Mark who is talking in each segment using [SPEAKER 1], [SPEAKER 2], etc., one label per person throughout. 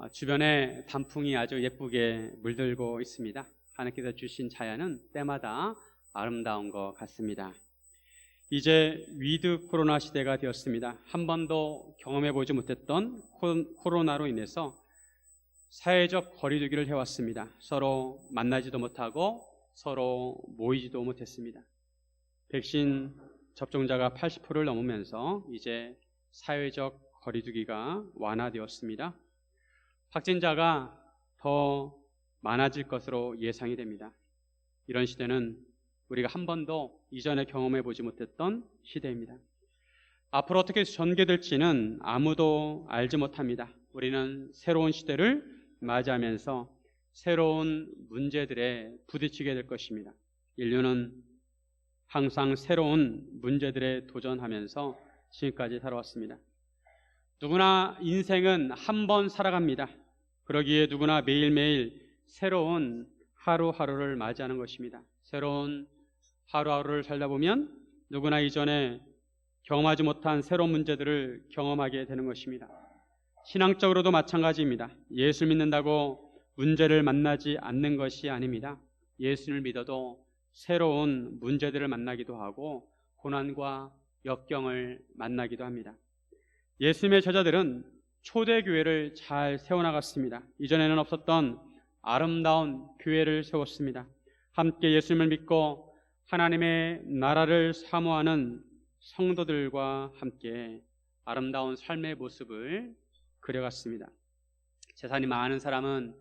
[SPEAKER 1] 어, 주변에 단풍이 아주 예쁘게 물들고 있습니다. 하나님께서 주신 자연은 때마다 아름다운 것 같습니다. 이제 위드 코로나 시대가 되었습니다. 한 번도 경험해 보지 못했던 코- 코로나로 인해서 사회적 거리두기를 해왔습니다. 서로 만나지도 못하고 서로 모이지도 못했습니다. 백신 접종자가 80%를 넘으면서 이제 사회적 거리두기가 완화되었습니다. 확진자가 더 많아질 것으로 예상이 됩니다. 이런 시대는 우리가 한 번도 이전에 경험해 보지 못했던 시대입니다. 앞으로 어떻게 전개될지는 아무도 알지 못합니다. 우리는 새로운 시대를 맞이하면서 새로운 문제들에 부딪히게 될 것입니다. 인류는 항상 새로운 문제들에 도전하면서 지금까지 살아왔습니다. 누구나 인생은 한 번 살아갑니다. 그러기에 누구나 매일매일 새로운 하루하루를 맞이하는 것입니다. 새로운 하루하루를 살다 보면 누구나 이전에 경험하지 못한 새로운 문제들을 경험하게 되는 것입니다. 신앙적으로도 마찬가지입니다. 예수 믿는다고 문제를 만나지 않는 것이 아닙니다. 예수를 믿어도 새로운 문제들을 만나기도 하고 고난과 역경을 만나기도 합니다. 예수님의 제자들은 초대교회를 잘 세워나갔습니다. 이전에는 없었던 아름다운 교회를 세웠습니다. 함께 예수님을 믿고 하나님의 나라를 사모하는 성도들과 함께 아름다운 삶의 모습을 그려갔습니다. 재산이 많은 사람은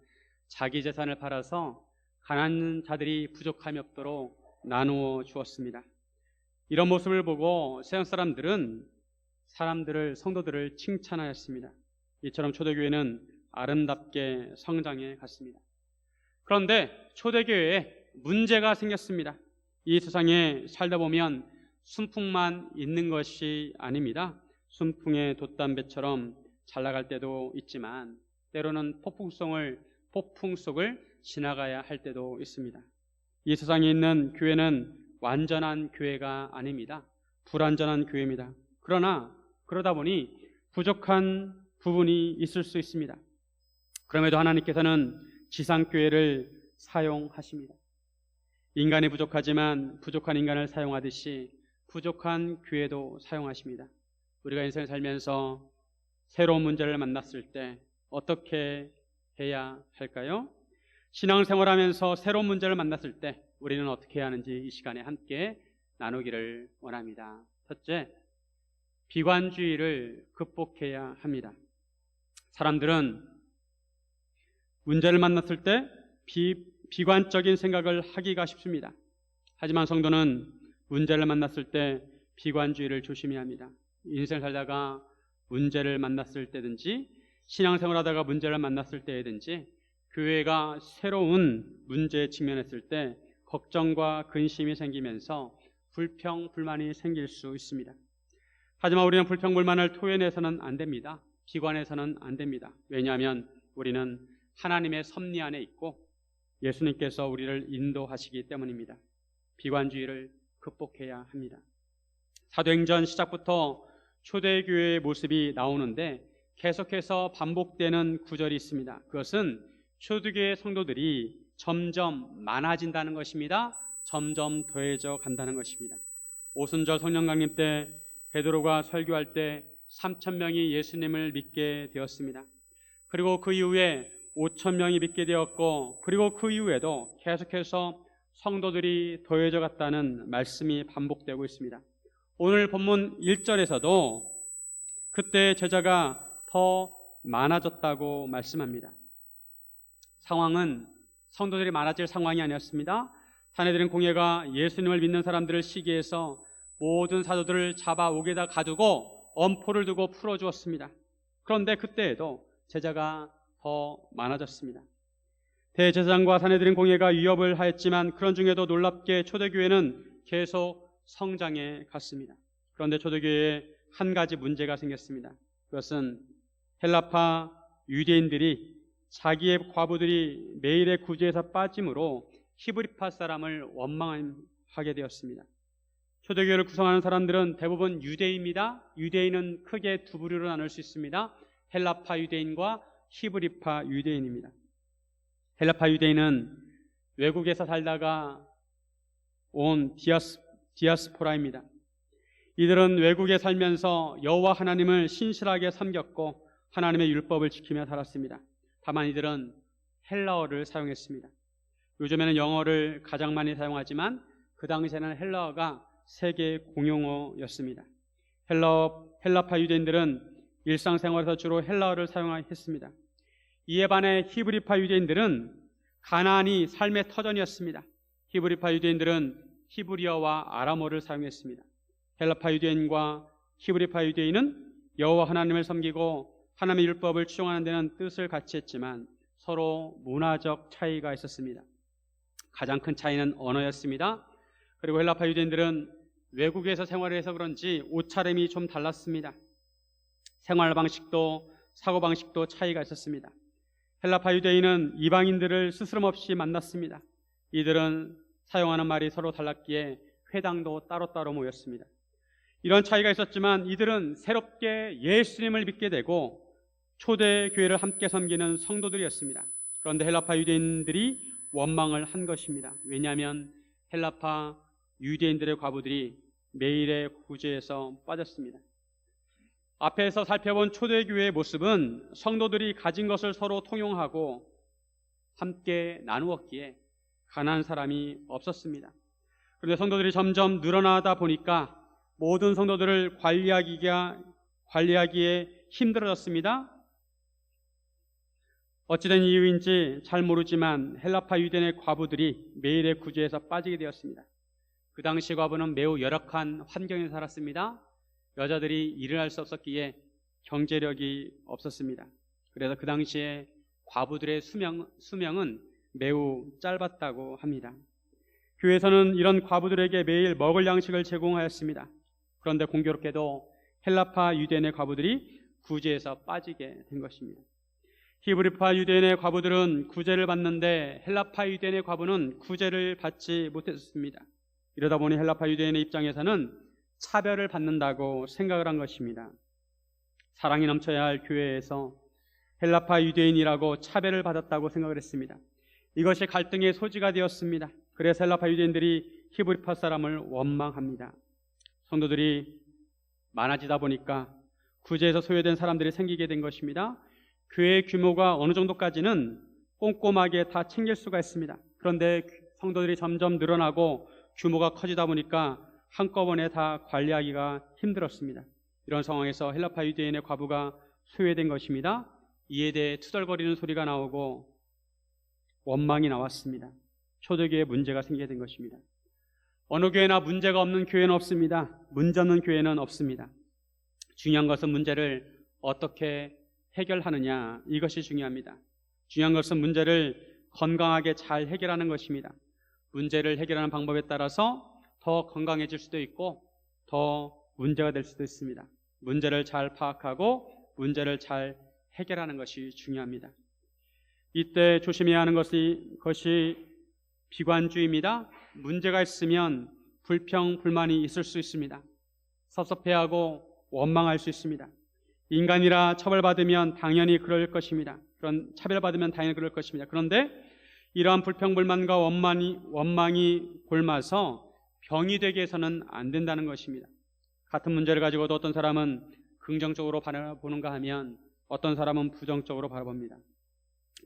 [SPEAKER 1] 자기 재산을 팔아서 가난한 자들이 부족함이 없도록 나누어 주었습니다. 이런 모습을 보고 세상 사람들은 사람들을 성도들을 칭찬하였습니다. 이처럼 초대교회는 아름답게 성장해 갔습니다. 그런데 초대교회에 문제가 생겼습니다. 이 세상에 살다 보면 순풍만 있는 것이 아닙니다. 순풍의 돛담배처럼 잘 나갈 때도 있지만 때로는 폭풍성을 폭풍 속을 지나가야 할 때도 있습니다. 이 세상에 있는 교회는 완전한 교회가 아닙니다. 불완전한 교회입니다. 그러나 그러다 보니 부족한 부분이 있을 수 있습니다. 그럼에도 하나님께서는 지상교회를 사용하십니다. 인간이 부족하지만 부족한 인간을 사용하듯이 부족한 교회도 사용하십니다. 우리가 인생을 살면서 새로운 문제를 만났을 때 어떻게 해야 할까요? 신앙생활 하면서 새로운 문제를 만났을 때 우리는 어떻게 해야 하는지 이 시간에 함께 나누기를 원합니다. 첫째, 비관주의를 극복해야 합니다. 사람들은 문제를 만났을 때 비, 비관적인 생각을 하기가 쉽습니다. 하지만 성도는 문제를 만났을 때 비관주의를 조심해야 합니다. 인생을 살다가 문제를 만났을 때든지 신앙생활 하다가 문제를 만났을 때든지 교회가 새로운 문제에 직면했을 때 걱정과 근심이 생기면서 불평, 불만이 생길 수 있습니다. 하지만 우리는 불평, 불만을 토해내서는 안 됩니다. 비관해서는 안 됩니다. 왜냐하면 우리는 하나님의 섭리 안에 있고 예수님께서 우리를 인도하시기 때문입니다. 비관주의를 극복해야 합니다. 사도행전 시작부터 초대교회의 모습이 나오는데 계속해서 반복되는 구절이 있습니다. 그것은 초대교회 성도들이 점점 많아진다는 것입니다. 점점 더해져 간다는 것입니다. 오순절 성령 강림 때 베드로가 설교할 때 3천 명이 예수님을 믿게 되었습니다. 그리고 그 이후에 5천 명이 믿게 되었고 그리고 그 이후에도 계속해서 성도들이 더해져 갔다는 말씀이 반복되고 있습니다. 오늘 본문 1절에서도 그때 제자가 더 많아졌다고 말씀합니다. 상황은 성도들이 많아질 상황이 아니었습니다. 사내들은 공예가 예수님을 믿는 사람들을 시기해서 모든 사도들을 잡아 옥에다 가두고 엄포를 두고 풀어 주었습니다. 그런데 그때에도 제자가 더 많아졌습니다. 대제사장과 사내들인 공예가 위협을 하였지만 그런 중에도 놀랍게 초대교회는 계속 성장해 갔습니다. 그런데 초대교회에 한 가지 문제가 생겼습니다. 그것은 헬라파 유대인들이 자기의 과부들이 매일의 구제에서 빠짐으로 히브리파 사람을 원망하게 되었습니다. 초대교회를 구성하는 사람들은 대부분 유대인입니다. 유대인은 크게 두 부류로 나눌 수 있습니다. 헬라파 유대인과 히브리파 유대인입니다. 헬라파 유대인은 외국에서 살다가 온 디아스, 디아스포라입니다. 이들은 외국에 살면서 여호와 하나님을 신실하게 섬겼고 하나님의 율법을 지키며 살았습니다. 다만 이들은 헬라어를 사용했습니다. 요즘에는 영어를 가장 많이 사용하지만 그 당시에는 헬라어가 세계 공용어였습니다. 헬라어, 헬라파 유대인들은 일상생활에서 주로 헬라어를 사용했습니다. 이에 반해 히브리파 유대인들은 가나안이 삶의 터전이었습니다. 히브리파 유대인들은 히브리어와 아람어를 사용했습니다. 헬라파 유대인과 히브리파 유대인은 여호와 하나님을 섬기고 하나님의 율법을 추종하는 데는 뜻을 같이 했지만 서로 문화적 차이가 있었습니다. 가장 큰 차이는 언어였습니다. 그리고 헬라파 유대인들은 외국에서 생활을 해서 그런지 옷차림이 좀 달랐습니다. 생활 방식도 사고 방식도 차이가 있었습니다. 헬라파 유대인은 이방인들을 스스럼 없이 만났습니다. 이들은 사용하는 말이 서로 달랐기에 회당도 따로따로 모였습니다. 이런 차이가 있었지만 이들은 새롭게 예수님을 믿게 되고 초대 교회를 함께 섬기는 성도들이었습니다. 그런데 헬라파 유대인들이 원망을 한 것입니다. 왜냐하면 헬라파 유대인들의 과부들이 매일의 구제에서 빠졌습니다. 앞에서 살펴본 초대교회의 모습은 성도들이 가진 것을 서로 통용하고 함께 나누었기에 가난한 사람이 없었습니다. 그런데 성도들이 점점 늘어나다 보니까 모든 성도들을 관리하기가 관리하기에 힘들어졌습니다. 어찌된 이유인지 잘 모르지만 헬라파 유대인의 과부들이 매일의 구제에서 빠지게 되었습니다. 그 당시 과부는 매우 열악한 환경에 살았습니다. 여자들이 일을 할 수 없었기에 경제력이 없었습니다. 그래서 그 당시에 과부들의 수명, 수명은 매우 짧았다고 합니다. 교회에서는 이런 과부들에게 매일 먹을 양식을 제공하였습니다. 그런데 공교롭게도 헬라파 유대인의 과부들이 구제에서 빠지게 된 것입니다. 히브리파 유대인의 과부들은 구제를 받는데 헬라파 유대인의 과부는 구제를 받지 못했습니다. 이러다 보니 헬라파 유대인의 입장에서는 차별을 받는다고 생각을 한 것입니다. 사랑이 넘쳐야 할 교회에서 헬라파 유대인이라고 차별을 받았다고 생각을 했습니다. 이것이 갈등의 소지가 되었습니다. 그래서 헬라파 유대인들이 히브리파 사람을 원망합니다. 성도들이 많아지다 보니까 구제에서 소외된 사람들이 생기게 된 것입니다. 교회의 규모가 어느 정도까지는 꼼꼼하게 다 챙길 수가 있습니다. 그런데 성도들이 점점 늘어나고 규모가 커지다 보니까 한꺼번에 다 관리하기가 힘들었습니다. 이런 상황에서 헬라파 유대인의 과부가 소외된 것입니다. 이에 대해 투덜거리는 소리가 나오고 원망이 나왔습니다. 초대교회에 문제가 생기게 된 것입니다. 어느 교회나 문제가 없는 교회는 없습니다. 문제 없는 교회는 없습니다. 중요한 것은 문제를 어떻게 해결하느냐 이것이 중요합니다. 중요한 것은 문제를 건강하게 잘 해결하는 것입니다. 문제를 해결하는 방법에 따라서 더 건강해질 수도 있고 더 문제가 될 수도 있습니다. 문제를 잘 파악하고 문제를 잘 해결하는 것이 중요합니다. 이때 조심해야 하는 것이, 것이 비관주의입니다. 문제가 있으면 불평, 불만이 있을 수 있습니다. 섭섭해하고 원망할 수 있습니다. 인간이라 처벌받으면 당연히 그럴 것입니다. 그런 차별받으면 당연히 그럴 것입니다. 그런데 이러한 불평, 불만과 원망이, 원망이 골마서 병이 되게 해서는 안 된다는 것입니다. 같은 문제를 가지고도 어떤 사람은 긍정적으로 바라보는가 하면 어떤 사람은 부정적으로 바라봅니다.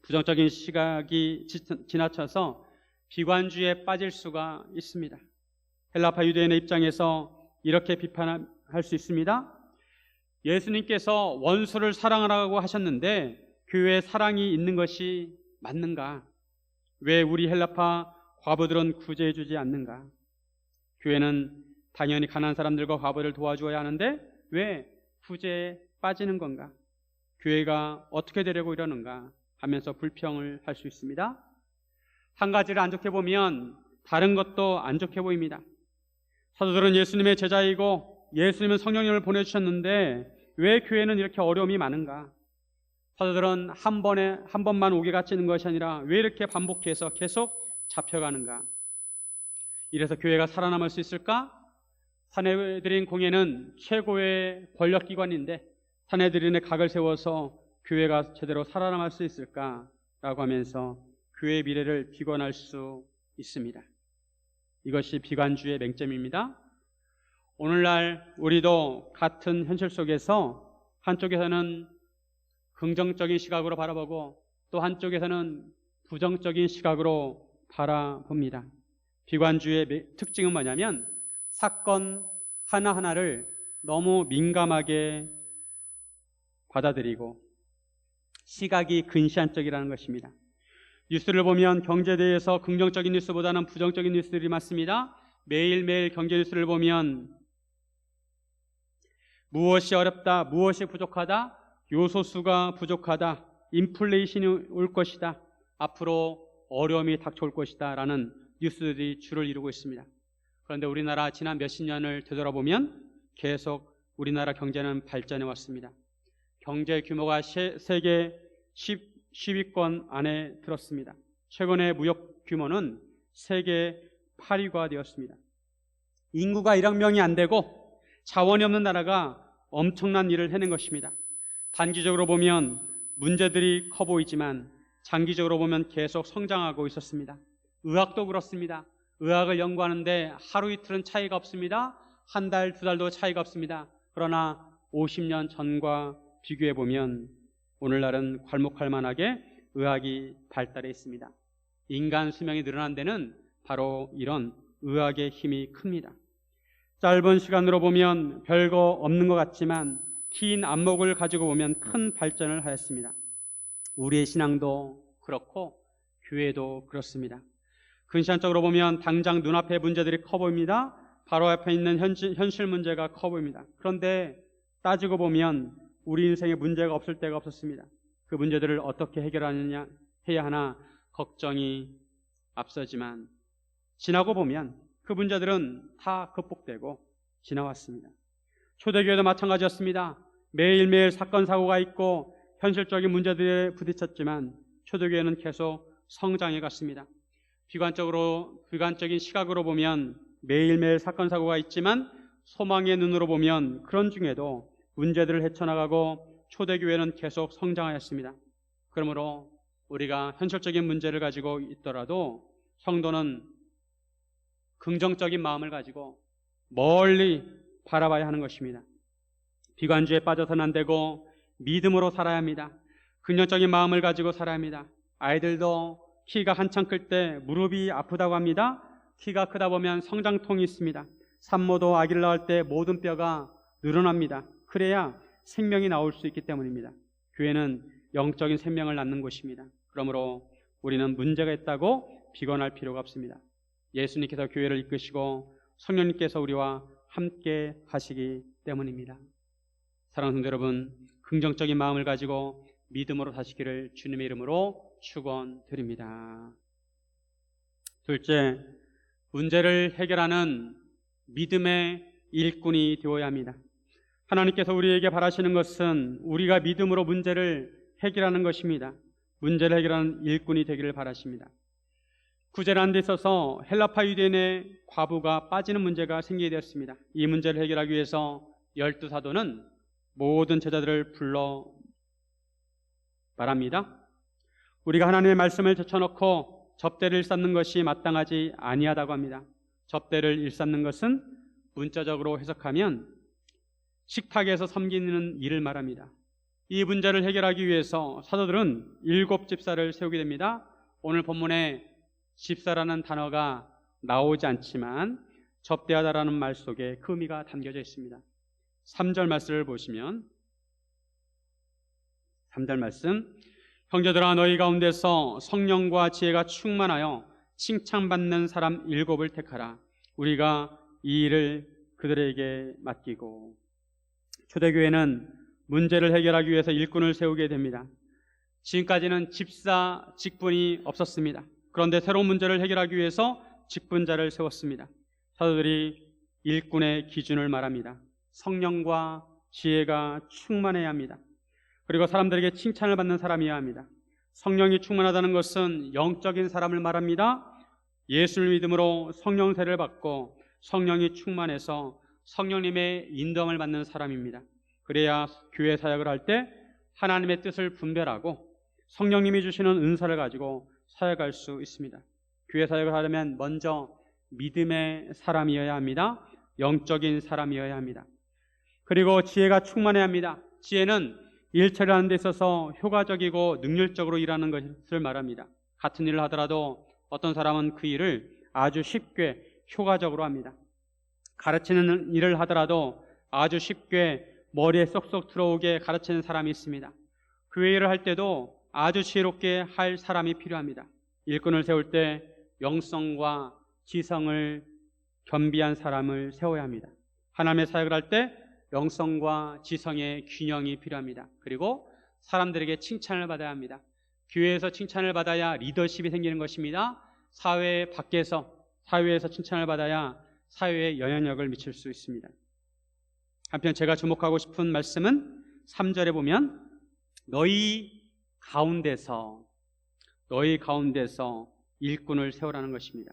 [SPEAKER 1] 부정적인 시각이 지나쳐서 비관주의에 빠질 수가 있습니다. 헬라파 유대인의 입장에서 이렇게 비판할 수 있습니다. 예수님께서 원수를 사랑하라고 하셨는데 교회에 사랑이 있는 것이 맞는가? 왜 우리 헬라파 과부들은 구제해 주지 않는가? 교회는 당연히 가난한 사람들과 과부를 도와주어야 하는데 왜 구제에 빠지는 건가? 교회가 어떻게 되려고 이러는가 하면서 불평을 할 수 있습니다. 한 가지를 안 좋게 보면 다른 것도 안 좋게 보입니다. 사도들은 예수님의 제자이고 예수님은 성령님을 보내주셨는데 왜 교회는 이렇게 어려움이 많은가? 사도들은 한 번에 한 번만 오게 갇히는 것이 아니라 왜 이렇게 반복해서 계속 잡혀가는가? 이래서 교회가 살아남을 수 있을까? 사내들인 공예는 최고의 권력기관인데 사내들인의 각을 세워서 교회가 제대로 살아남을 수 있을까라고 하면서 교회의 미래를 비관할 수 있습니다. 이것이 비관주의 맹점입니다. 오늘날 우리도 같은 현실 속에서 한쪽에서는 긍정적인 시각으로 바라보고 또 한쪽에서는 부정적인 시각으로 바라봅니다. 비관주의 매- 특징은 뭐냐면 사건 하나하나를 너무 민감하게 받아들이고 시각이 근시안적이라는 것입니다. 뉴스를 보면 경제에 대해서 긍정적인 뉴스보다는 부정적인 뉴스들이 많습니다. 매일매일 경제 뉴스를 보면 무엇이 어렵다, 무엇이 부족하다, 요소수가 부족하다, 인플레이션이 올 것이다, 앞으로 어려움이 닥쳐올 것이다 라는 뉴스들이 주를 이루고 있습니다. 그런데 우리나라 지난 몇십 년을 되돌아보면 계속 우리나라 경제는 발전해 왔습니다. 경제 규모가 세- 세계 10, 10위권 안에 들었습니다. 최근에 무역 규모는 세계 8위가 되었습니다. 인구가 1억 명이 안 되고 자원이 없는 나라가 엄청난 일을 해낸 것입니다. 단기적으로 보면 문제들이 커 보이지만 장기적으로 보면 계속 성장하고 있었습니다. 의학도 그렇습니다. 의학을 연구하는데 하루 이틀은 차이가 없습니다. 한 달, 두 달도 차이가 없습니다. 그러나 50년 전과 비교해 보면 오늘날은 괄목할 만하게 의학이 발달해 있습니다. 인간 수명이 늘어난 데는 바로 이런 의학의 힘이 큽니다. 짧은 시간으로 보면 별거 없는 것 같지만 긴 안목을 가지고 보면 큰 발전을 하였습니다. 우리의 신앙도 그렇고 교회도 그렇습니다. 근시안적으로 보면 당장 눈앞의 문제들이 커 보입니다. 바로 앞에 있는 현실, 현실 문제가 커 보입니다. 그런데 따지고 보면 우리 인생에 문제가 없을 때가 없었습니다. 그 문제들을 어떻게 해결하느냐 해야 하나 걱정이 앞서지만 지나고 보면 그 문제들은 다 극복되고 지나왔습니다. 초대교회도 마찬가지였습니다. 매일매일 사건 사고가 있고 현실적인 문제들에 부딪혔지만 초대교회는 계속 성장해 갔습니다. 비관적으로 비관적인 시각으로 보면 매일매일 사건 사고가 있지만 소망의 눈으로 보면 그런 중에도 문제들을 헤쳐나가고 초대교회는 계속 성장하였습니다. 그러므로 우리가 현실적인 문제를 가지고 있더라도 성도는 긍정적인 마음을 가지고 멀리 바라봐야 하는 것입니다. 비관주에 빠져서는 안 되고 믿음으로 살아야 합니다. 긍정적인 마음을 가지고 살아야 합니다. 아이들도 키가 한창 클 때 무릎이 아프다고 합니다. 키가 크다 보면 성장통이 있습니다. 산모도 아기를 낳을 때 모든 뼈가 늘어납니다. 그래야 생명이 나올 수 있기 때문입니다. 교회는 영적인 생명을 낳는 곳입니다. 그러므로 우리는 문제가 있다고 비관할 필요가 없습니다. 예수님께서 교회를 이끄시고 성령님께서 우리와 함께 하시기 때문입니다. 사랑하는 여러분, 긍정적인 마음을 가지고 믿음으로 사시기를 주님의 이름으로 축원드립니다. 둘째, 문제를 해결하는 믿음의 일꾼이 되어야 합니다. 하나님께서 우리에게 바라시는 것은 우리가 믿음으로 문제를 해결하는 것입니다. 문제를 해결하는 일꾼이 되기를 바라십니다. 구제란 데 있어서 헬라파 유대인의 과부가 빠지는 문제가 생기게 되었습니다. 이 문제를 해결하기 위해서 열두 사도는 모든 제자들을 불러 말합니다. 우리가 하나님의 말씀을 제쳐놓고 접대를 일삼는 것이 마땅하지 아니하다고 합니다. 접대를 일삼는 것은 문자적으로 해석하면 식탁에서 섬기는 일을 말합니다. 이 문제를 해결하기 위해서 사도들은 일곱 집사를 세우게 됩니다. 오늘 본문에 집사라는 단어가 나오지 않지만 접대하다라는 말 속에 그 의미가 담겨져 있습니다. 3절 말씀을 보시면 3절 말씀 형제들아 너희 가운데서 성령과 지혜가 충만하여 칭찬받는 사람 일곱을 택하라 우리가 이 일을 그들에게 맡기고 초대교회는 문제를 해결하기 위해서 일꾼을 세우게 됩니다. 지금까지는 집사 직분이 없었습니다. 그런데 새로운 문제를 해결하기 위해서 직분자를 세웠습니다. 사도들이 일꾼의 기준을 말합니다. 성령과 지혜가 충만해야 합니다. 그리고 사람들에게 칭찬을 받는 사람이어야 합니다. 성령이 충만하다는 것은 영적인 사람을 말합니다. 예수를 믿음으로 성령세를 받고 성령이 충만해서 성령님의 인도함을 받는 사람입니다. 그래야 교회 사역을 할 때 하나님의 뜻을 분별하고 성령님이 주시는 은사를 가지고 사역할 수 있습니다. 교회 사역을 하려면 먼저 믿음의 사람이어야 합니다. 영적인 사람이어야 합니다. 그리고 지혜가 충만해야 합니다. 지혜는 일 처리하는 데 있어서 효과적이고 능률적으로 일하는 것을 말합니다. 같은 일을 하더라도 어떤 사람은 그 일을 아주 쉽게 효과적으로 합니다. 가르치는 일을 하더라도 아주 쉽게 머리에 쏙쏙 들어오게 가르치는 사람이 있습니다. 교회 일을 할 때도 아주 지혜롭게 할 사람이 필요합니다. 일꾼을 세울 때 영성과 지성을 겸비한 사람을 세워야 합니다. 하나님의 사역을 할 때 영성과 지성의 균형이 필요합니다. 그리고 사람들에게 칭찬을 받아야 합니다. 교회에서 칭찬을 받아야 리더십이 생기는 것입니다. 사회 밖에서 사회에서 칭찬을 받아야 사회에 영향력을 미칠 수 있습니다. 한편 제가 주목하고 싶은 말씀은 3절에 보면 너희 가운데서 너희 가운데서 일꾼을 세우라는 것입니다.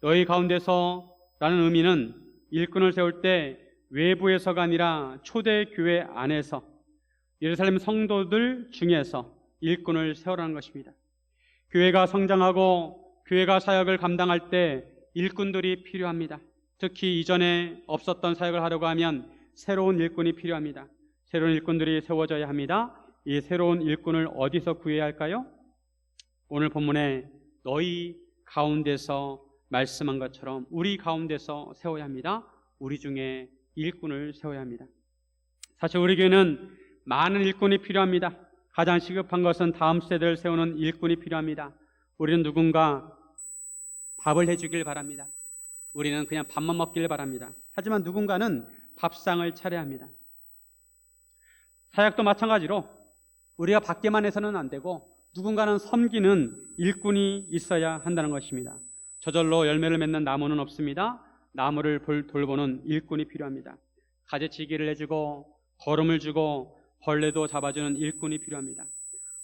[SPEAKER 1] 너희 가운데서 라는 의미는 일꾼을 세울 때 외부에서가 아니라 초대 교회 안에서 예루살렘 성도들 중에서 일꾼을 세우라는 것입니다. 교회가 성장하고 교회가 사역을 감당할 때 일꾼들이 필요합니다. 특히 이전에 없었던 사역을 하려고 하면 새로운 일꾼이 필요합니다. 새로운 일꾼들이 세워져야 합니다. 이 새로운 일꾼을 어디서 구해야 할까요? 오늘 본문에 너희 가운데서 말씀한 것처럼 우리 가운데서 세워야 합니다. 우리 중에 일꾼을 세워야 합니다. 사실 우리 교회는 많은 일꾼이 필요합니다. 가장 시급한 것은 다음 세대를 세우는 일꾼이 필요합니다. 우리는 누군가 밥을 해주길 바랍니다. 우리는 그냥 밥만 먹기를 바랍니다. 하지만 누군가는 밥상을 차려야 합니다. 사역도 마찬가지로 우리가 받게만 해서는 안 되고 누군가는 섬기는 일꾼이 있어야 한다는 것입니다. 저절로 열매를 맺는 나무는 없습니다. 나무를 돌보는 일꾼이 필요합니다. 가지치기를 해주고 걸음을 주고 벌레도 잡아주는 일꾼이 필요합니다.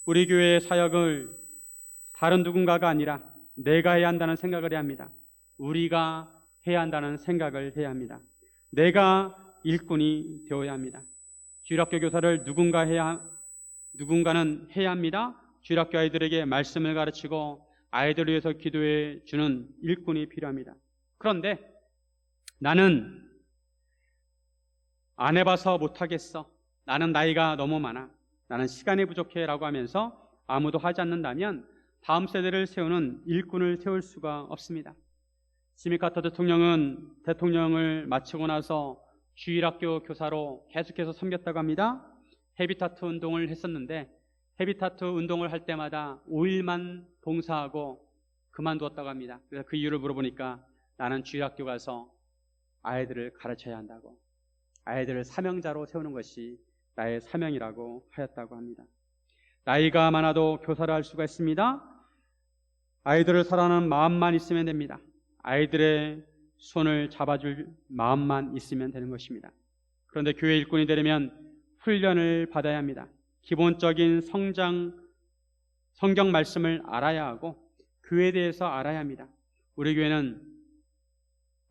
[SPEAKER 1] 우리 교회의 사역을 다른 누군가가 아니라 내가 해야 한다는 생각을 해야 합니다. 우리가 해야 한다는 생각을 해야 합니다. 내가 일꾼이 되어야 합니다. 주일학교 교사를 누군가 해야 누군가는 해야 합니다. 주일학교 아이들에게 말씀을 가르치고 아이들을 위해서 기도해 주는 일꾼이 필요합니다. 그런데 나는 안 해봐서 못하겠어. 나는 나이가 너무 많아. 나는 시간이 부족해. 라고 하면서 아무도 하지 않는다면 다음 세대를 세우는 일꾼을 세울 수가 없습니다. 지미 카터 대통령은 대통령을 마치고 나서 주일학교 교사로 계속해서 섬겼다고 합니다. 헤비타트 운동을 했었는데 헤비타트 운동을 할 때마다 5일만 봉사하고 그만두었다고 합니다. 그래서 그 이유를 물어보니까 나는 주일학교 가서 아이들을 가르쳐야 한다고 아이들을 사명자로 세우는 것이 나의 사명이라고 하였다고 합니다. 나이가 많아도 교사를 할 수가 있습니다. 아이들을 사랑하는 마음만 있으면 됩니다. 아이들의 손을 잡아줄 마음만 있으면 되는 것입니다. 그런데 교회 일꾼이 되려면 훈련을 받아야 합니다. 기본적인 성장, 성경 말씀을 알아야 하고 교회에 대해서 알아야 합니다. 우리 교회는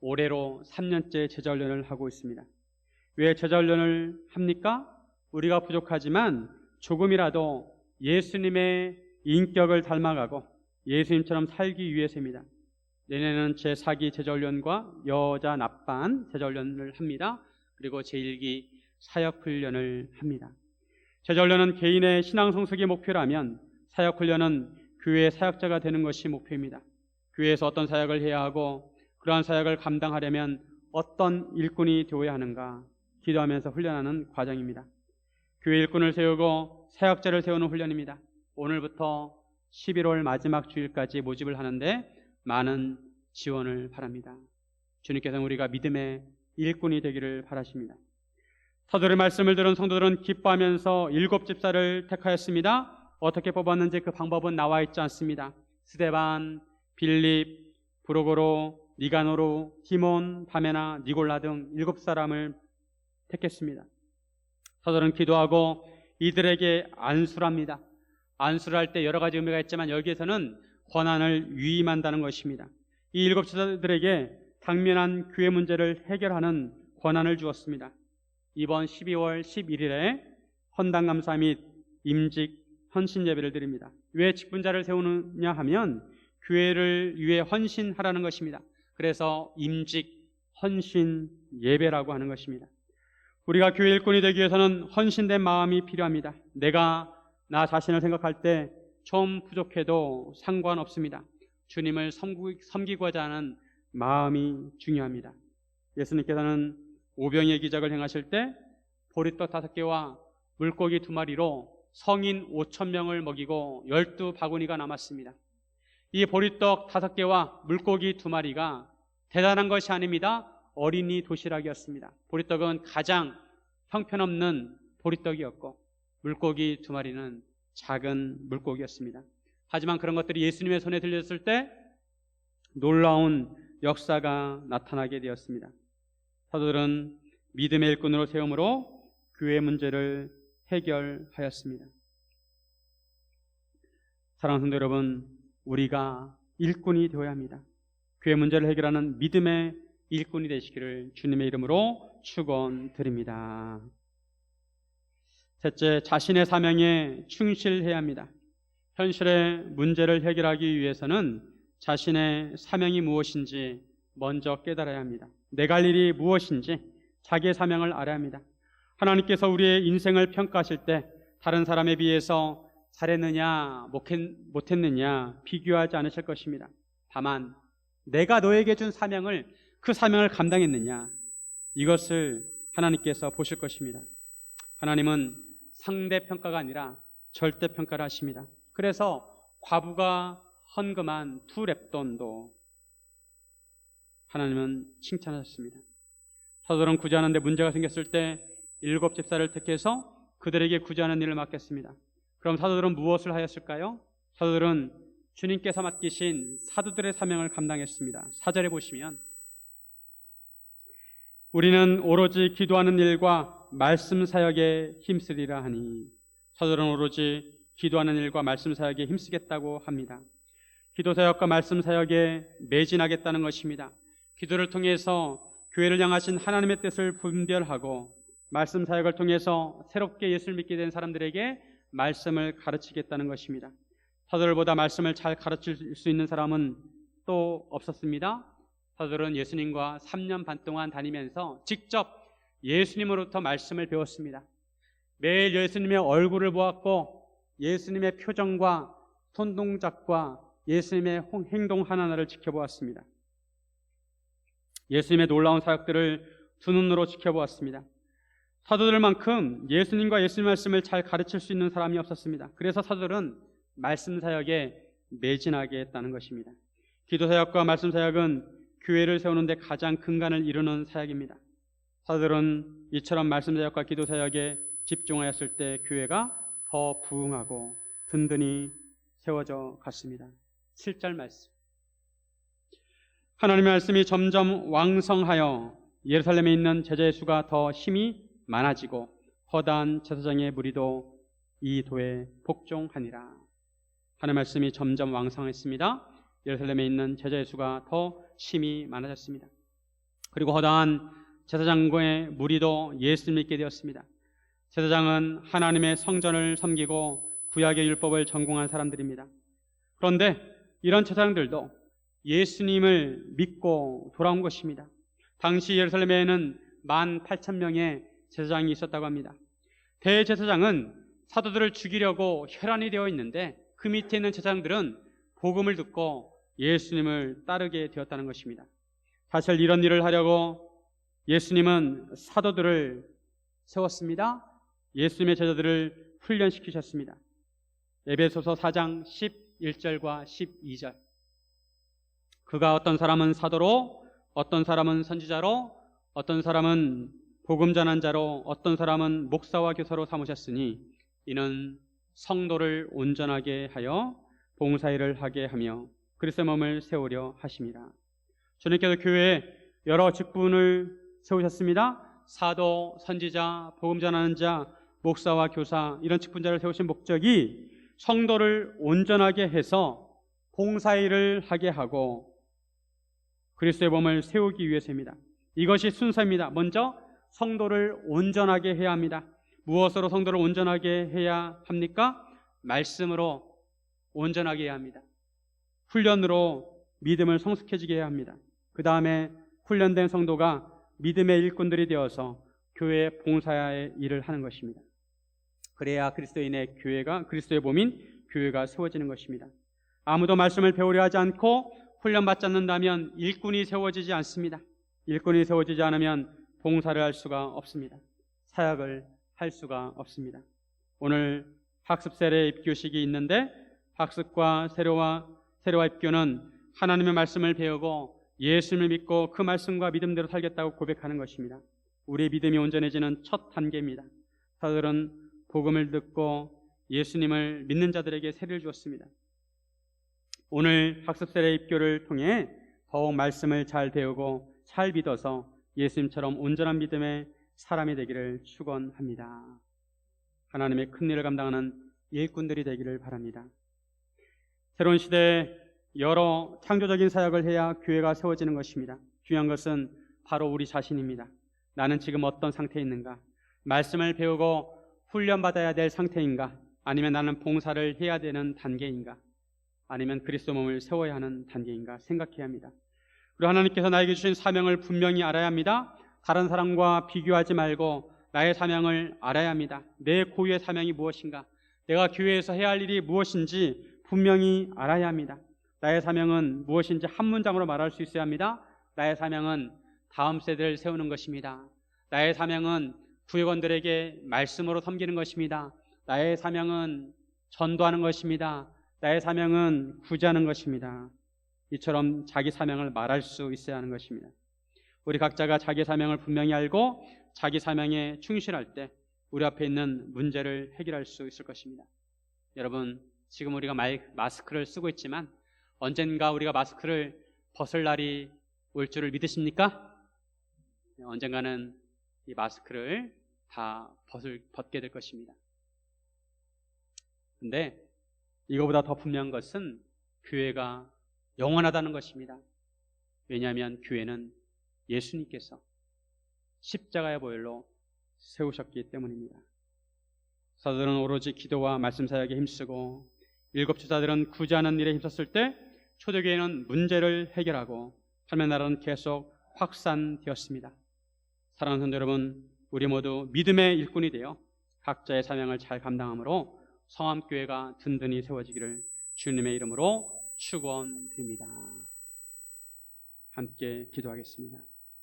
[SPEAKER 1] 올해로 3년째 제자훈련을 하고 있습니다. 왜 제자훈련을 합니까? 우리가 부족하지만 조금이라도 예수님의 인격을 닮아가고 예수님처럼 살기 위해서입니다. 내년에는 제4기 제자훈련과 여자 납반 제자훈련을 합니다. 그리고 제1기 사역훈련을 합니다. 제자훈련은 개인의 신앙 성숙이 목표라면 사역훈련은 교회의 사역자가 되는 것이 목표입니다. 교회에서 어떤 사역을 해야 하고 그러한 사역을 감당하려면 어떤 일꾼이 되어야 하는가 기도하면서 훈련하는 과정입니다. 교회 일꾼을 세우고 사역자를 세우는 훈련입니다. 오늘부터 11월 마지막 주일까지 모집을 하는데 많은 지원을 바랍니다. 주님께서는 우리가 믿음의 일꾼이 되기를 바라십니다. 사도의 말씀을 들은 성도들은 기뻐하면서 일곱 집사를 택하였습니다. 어떻게 뽑았는지 그 방법은 나와 있지 않습니다. 스데반, 빌립, 브로고로, 니가노로, 디몬, 바메나, 니골라 등 일곱 사람을 택했습니다. 사도는 기도하고 이들에게 안수를 합니다. 안수를 할 때 여러 가지 의미가 있지만 여기에서는 권한을 위임한다는 것입니다. 이 일곱 지사들에게 당면한 교회 문제를 해결하는 권한을 주었습니다. 이번 12월 11일에 헌당 감사 및 임직 헌신 예배를 드립니다. 왜 직분자를 세우느냐 하면 교회를 위해 헌신하라는 것입니다. 그래서 임직 헌신 예배라고 하는 것입니다. 우리가 교회 일꾼이 되기 위해서는 헌신된 마음이 필요합니다. 내가 나 자신을 생각할 때좀 부족해도 상관없습니다. 주님을 섬기고자 하는 마음이 중요합니다. 예수님께서는 오병의 기적을 행하실 때 보리떡 다섯 개와 물고기 두 마리로 성인 오천 명을 먹이고 열두 바구니가 남았습니다. 이 보리떡 다섯 개와 물고기 두 마리가 대단한 것이 아닙니다. 어린이 도시락이었습니다. 보리떡은 가장 형편없는 보리떡이었고 물고기 두 마리는 작은 물고기였습니다. 하지만 그런 것들이 예수님의 손에 들렸을 때 놀라운 역사가 나타나게 되었습니다. 사도들은 믿음의 일꾼으로 세움으로 교회 문제를 해결하였습니다. 사랑하는 성도 여러분, 우리가 일꾼이 되어야 합니다. 교회 문제를 해결하는 믿음의 일꾼이 되시기를 주님의 이름으로 축원드립니다. 셋째, 자신의 사명에 충실해야 합니다. 현실의 문제를 해결하기 위해서는 자신의 사명이 무엇인지 먼저 깨달아야 합니다. 내가 할 일이 무엇인지 자기의 사명을 알아야 합니다. 하나님께서 우리의 인생을 평가하실 때 다른 사람에 비해서 잘했느냐, 못했느냐 비교하지 않으실 것입니다. 다만 내가 너에게 준 사명을 그 사명을 감당했느냐 이것을 하나님께서 보실 것입니다. 하나님은 상대 평가가 아니라 절대 평가를 하십니다. 그래서 과부가 헌금한 두 랩돈도 하나님은 칭찬하셨습니다. 사도들은 구제하는데 문제가 생겼을 때 일곱 집사를 택해서 그들에게 구제하는 일을 맡겼습니다. 그럼 사도들은 무엇을 하였을까요? 사도들은 주님께서 맡기신 사도들의 사명을 감당했습니다. 사절에 보시면 우리는 오로지 기도하는 일과 말씀 사역에 힘쓰리라 하니 사도들은 오로지 기도하는 일과 말씀 사역에 힘쓰겠다고 합니다. 기도 사역과 말씀 사역에 매진하겠다는 것입니다. 기도를 통해서 교회를 향하신 하나님의 뜻을 분별하고 말씀 사역을 통해서 새롭게 예수를 믿게 된 사람들에게 말씀을 가르치겠다는 것입니다. 사도들보다 말씀을 잘 가르칠 수 있는 사람은 또 없었습니다. 사도들은 예수님과 3년 반 동안 다니면서 직접 예수님으로부터 말씀을 배웠습니다. 매일 예수님의 얼굴을 보았고 예수님의 표정과 손동작과 예수님의 행동 하나하나를 지켜보았습니다. 예수님의 놀라운 사역들을 두 눈으로 지켜보았습니다. 사도들만큼 예수님과 예수님 말씀을 잘 가르칠 수 있는 사람이 없었습니다. 그래서 사도들은 말씀 사역에 매진하게 했다는 것입니다. 기도 사역과 말씀 사역은 교회를 세우는데 가장 근간을 이루는 사역입니다. 사도들은 이처럼 말씀 사역과 기도 사역에 집중하였을 때 교회가 더 부흥하고 든든히 세워져 갔습니다. 7절 말씀. 하나님의 말씀이 점점 왕성하여 예루살렘에 있는 제자의 수가 더 힘이 많아지고 허다한 제사장의 무리도 이 도에 복종하니라. 하나님의 말씀이 점점 왕성했습니다. 예루살렘에 있는 제자의 수가 더 힘이 많아졌습니다. 그리고 허다한 제사장의 무리도 예수를 믿게 되었습니다. 제사장은 하나님의 성전을 섬기고 구약의 율법을 전공한 사람들입니다. 그런데 이런 제사장들도 예수님을 믿고 돌아온 것입니다. 당시 예루살렘에는 만 8천 명의 제사장이 있었다고 합니다. 대제사장은 사도들을 죽이려고 혈안이 되어 있는데 그 밑에 있는 제사장들은 복음을 듣고 예수님을 따르게 되었다는 것입니다. 사실 이런 일을 하려고 예수님은 사도들을 세웠습니다. 예수님의 제자들을 훈련시키셨습니다. 에베소서 4장 11절과 12절. 그가 어떤 사람은 사도로, 어떤 사람은 선지자로, 어떤 사람은 복음 전한 자로, 어떤 사람은 목사와 교사로 삼으셨으니 이는 성도를 온전하게 하여 봉사일을 하게 하며 그리스도의 몸을 세우려 하십니다. 주님께서 교회에 여러 직분을 세우셨습니다. 사도, 선지자, 복음 전하는 자, 목사와 교사 이런 직분자를 세우신 목적이 성도를 온전하게 해서 봉사일을 하게 하고 그리스도의 몸을 세우기 위해서입니다. 이것이 순서입니다. 먼저 성도를 온전하게 해야 합니다. 무엇으로 성도를 온전하게 해야 합니까? 말씀으로 온전하게 해야 합니다. 훈련으로 믿음을 성숙해지게 해야 합니다. 그 다음에 훈련된 성도가 믿음의 일꾼들이 되어서 교회 봉사의 일을 하는 것입니다. 그래야 그리스도인의 교회가 그리스도의 몸인 교회가 세워지는 것입니다. 아무도 말씀을 배우려 하지 않고 훈련받지 않는다면 일꾼이 세워지지 않습니다. 일꾼이 세워지지 않으면 봉사를 할 수가 없습니다. 사역을 할 수가 없습니다. 오늘 학습 세례 입교식이 있는데 학습과 세례와 세례와 입교는 하나님의 말씀을 배우고 예수님을 믿고 그 말씀과 믿음대로 살겠다고 고백하는 것입니다. 우리의 믿음이 온전해지는 첫 단계입니다. 사들은 복음을 듣고 예수님을 믿는 자들에게 세례를 주었습니다. 오늘 학습 세례 입교를 통해 더욱 말씀을 잘 배우고 잘 믿어서 예수님처럼 온전한 믿음의 사람이 되기를 축원합니다. 하나님의 큰 일을 감당하는 일꾼들이 되기를 바랍니다. 새로운 시대에 여러 창조적인 사역을 해야 교회가 세워지는 것입니다. 중요한 것은 바로 우리 자신입니다. 나는 지금 어떤 상태에 있는가? 말씀을 배우고 훈련받아야 될 상태인가? 아니면 나는 봉사를 해야 되는 단계인가? 아니면 그리스도 몸을 세워야 하는 단계인가 생각해야 합니다. 그리고 하나님께서 나에게 주신 사명을 분명히 알아야 합니다. 다른 사람과 비교하지 말고 나의 사명을 알아야 합니다. 내 고유의 사명이 무엇인가? 내가 교회에서 해야 할 일이 무엇인지 분명히 알아야 합니다. 나의 사명은 무엇인지 한 문장으로 말할 수 있어야 합니다. 나의 사명은 다음 세대를 세우는 것입니다. 나의 사명은 구역원들에게 말씀으로 섬기는 것입니다. 나의 사명은 전도하는 것입니다. 나의 사명은 구제하는 것입니다. 이처럼 자기 사명을 말할 수 있어야 하는 것입니다. 우리 각자가 자기 사명을 분명히 알고 자기 사명에 충실할 때 우리 앞에 있는 문제를 해결할 수 있을 것입니다. 여러분, 지금 우리가 마스크를 쓰고 있지만 언젠가 우리가 마스크를 벗을 날이 올 줄을 믿으십니까? 언젠가는 이 마스크를 다 벗을, 벗게 될 것입니다. 근데 이거보다 더 분명한 것은 교회가 영원하다는 것입니다. 왜냐하면 교회는 예수님께서 십자가의 보혈로 세우셨기 때문입니다. 사도들은 오로지 기도와 말씀 사역에 힘쓰고 일곱 주자들은 구제하는 일에 힘썼을 때 초대교회는 문제를 해결하고 삶의 나라는 계속 확산되었습니다. 사랑하는 성도 여러분, 우리 모두 믿음의 일꾼이 되어 각자의 사명을 잘 감당함으로 성암교회가 든든히 세워지기를 주님의 이름으로 축원드립니다. 함께 기도하겠습니다.